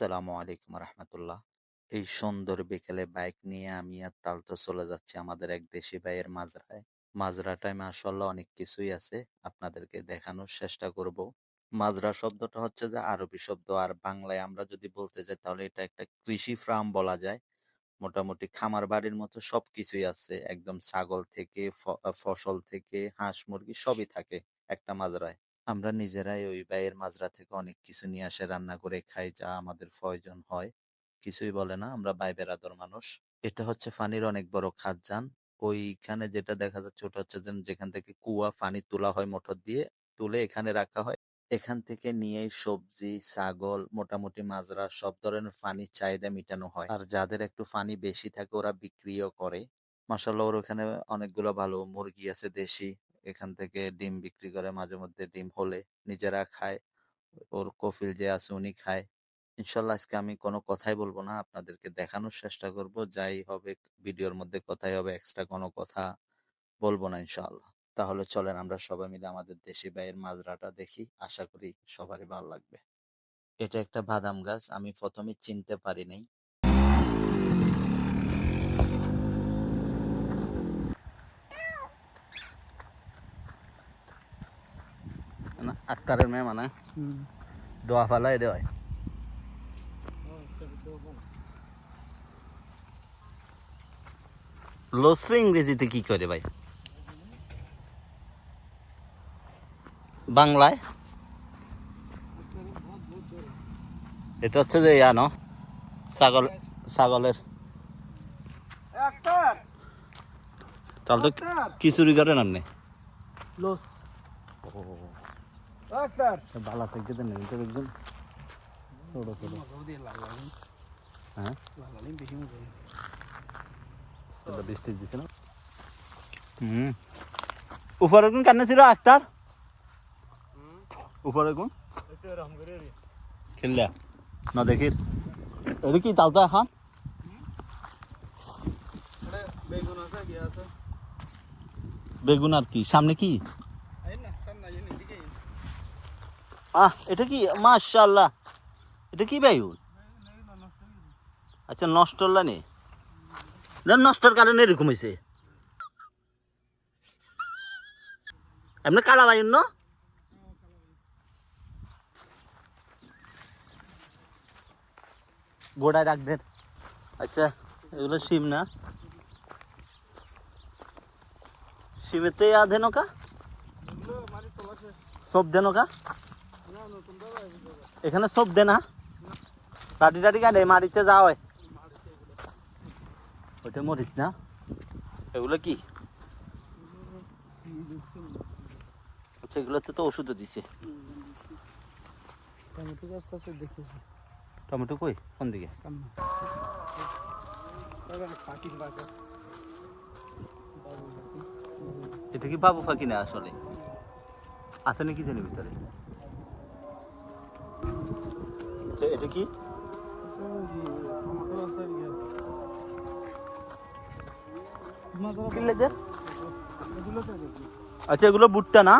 আসসালামু আলাইকুম রহমতুল্লাহ। এই সুন্দর বিকেলে বাইক নিয়ে আমি আর তালতো চলে যাচ্ছি আমাদের এক দেশি ভাইয়ের মাজরায়। মাজরাটায় মাসাল্লাহ অনেক কিছুই আছে, আপনাদেরকে দেখানোর চেষ্টা করব। মাজরা শব্দটা হচ্ছে যে আরবি শব্দ, আর বাংলায় আমরা যদি বলতে যাই তাহলে এটা একটা কৃষি ফার্ম বলা যায়। মোটামুটি খামার বাড়ির মতো সবকিছুই আছে, একদম ছাগল থেকে ফসল থেকে, হাঁস মুরগি সবই থাকে একটা মাজরায়। আমরা নিজেরাই ওই ভাইয়ের মাজরা থেকে অনেক কিছু নিয়ে আসে রান্না করে খাই যা আমাদের প্রয়োজন হয়। কিছুই বলে না, আমরা ভাই বেরাদর মানুষ। এটা হচ্ছে ফানির অনেক বড় খাজান ওইখানে যেটা দেখা যাচ্ছে ওটা হচ্ছে যে যেখান থেকে কুয়া পানি তোলা হয় মোটর দিয়ে তুলে এখানে রাখা হয়। এখান থেকে নিয়ে সবজি, ছাগল, মোটামুটি মাজরা সব ধরনের পানির চাহিদা মেটানো হয়। আর যাদের একটু পানি বেশি থাকে ওরা বিক্রিও করে। মাসাল্লাহ ওর ওখানে অনেকগুলো ভালো মুরগি আছে দেশি। এখান থেকে ডিম বিক্রি করে মাঝে মধ্যে ডিম হলে নিজেরা খায়। ওর কফিল যে আছে উনি খায়। ইনশাল্লাহ আজকে আমি কোনো কথাই বলব না, আপনাদেরকে দেখানোর চেষ্টা করব। যাই হবে, ভিডিওর মধ্যে কথাই হবে এক্সট্রা কোনো কথা বলব না ইনশাল্লাহ। তাহলে চলেন আমরা সবাই মিলে আমাদের দেশি ভাইয়ের মাজরাটা দেখি। আশা করি সবারই ভালো লাগবে। এটা একটা বাদাম গাছ, আমি প্রথমে চিনতে পারি নাই। আক্তারের মেয়ে মানে। দোয়া ফালাই দেওয়ায় লসরে ইংরেজিতে কি করে ভাই? বাংলায়? এটা হচ্ছে যে ইয়ানো ছাগল ছাগলের। তাহলে তো চুরি করেন আপনি? লস। ডাক্তার বালা থেকে দেন এটা একদম ছোট ছোট। হ্যাঁ? বেশি মজা সেটা বৃষ্টি দিছে না? হুম। উপরে কোন কান্না ছিল আক্তার? উপরে কোন? খেললা না দেখির। এটা কি তালতা বেগুন আর কি সামনে কি এই না সামনে এই দিকে আহ, এটা কি? মাশাআল্লাহ। এটা কি বেগুন আচ্ছা নষ্ট হল্লা নে? না, নষ্টর কারণে এরকম হয়েছে এমনি কালা বাইন ন? গোড়ায় রাখ দেন আচ্ছা এগুলো শিম না? শিমেতে আধে নৌকা? সব দে এখানে সব দে না। টাটি টাটি কাটে মাটিতে যাও ওইটা মরিচ না? এগুলো কি? আচ্ছা এগুলোতে তো ওষুধও দিছে। টমেটো গাছটা আছে দেখেছি টমেটো কই? কোন দিকে? এটা কি বাবু ফাঁকি না আসলে? আছে নাকি জানি ভিতরে? আচ্ছা, এটা কি? আচ্ছা এগুলো ভুট্টা না?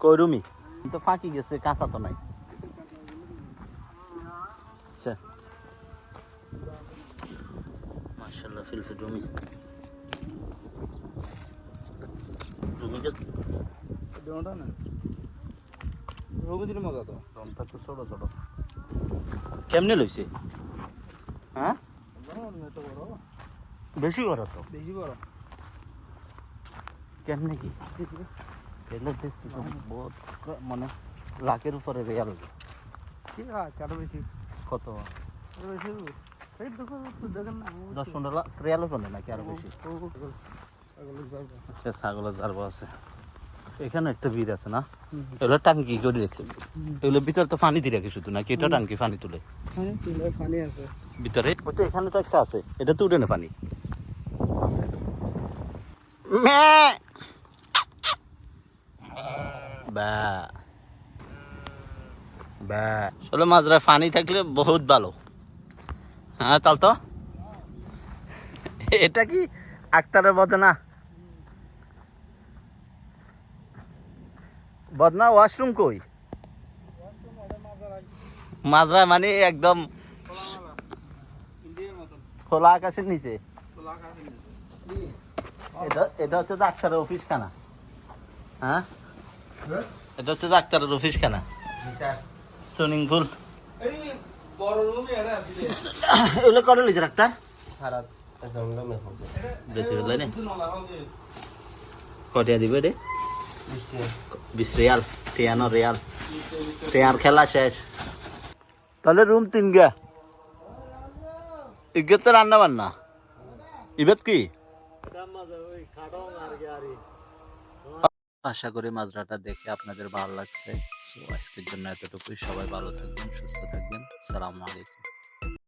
কইরুমি তো ফাঁকি গেছে কাঁচা তো নাই। আচ্ছা। মাশাল্লাহ ফিলফি জমি জমি যে দোনটা না রঘুদির মজা তো। রংটা তো ছোট ছোট। কেমনে লইছে? হ্যাঁ? বেশি বড় তো। বেশি বড়। কেমনে কি? তো বহুত মানে লাখের উপরে রেয়াল বেশি। কত? আরও বেশি এই দেখো তো দেখেন না। দশ পনেরো লাখ রিয়ালও চলে নাকি আরও বেশি? আচ্ছা ছাগলের জারবো আছে। এখানে একটা বীর আছে না? এগুলো টাঙ্কি করে রেখেছে। এগুলো ভিতরে তো পানি দিয়ে রাখে শুধু নাকি এটা টাঙ্কি পানি তুলে? পানি আছে। ভিতরে? ওটা এখানে তো একটা আছে এটা তো উঠে না পানি। বা। বা। আসলে মাজরা পানি থাকলে বহুত ভালো। হ্যাঁ তাল তো? এটা কি আক্তারের মতো বদনা ওয়াশরুম কই? মাজরা মানে একদম খোলা আকাশের নিচে? এটা এটা হচ্ছে ডাক্তারের অফিস খানা হ্যাঁ? এটা হচ্ছে ডাক্তারের অফিস খানা সুইমিং পুল এগুলো করে লিছে ডাক্তার? বেশি হবে কটিয়া দিবে রে? বিশ রিয়াল রিয়াল। খেলা শেষ। তাহলে রুম তিন গা। ইগেত তো রান্না বান্না। ইবেত কি? আশা করি মাজরাটা দেখে আপনাদের ভালো লাগছে। সো আজকের জন্য এতটুকুই। সবাই ভালো থাকবেন, সুস্থ থাকবেন। সালামু আলাইকুম।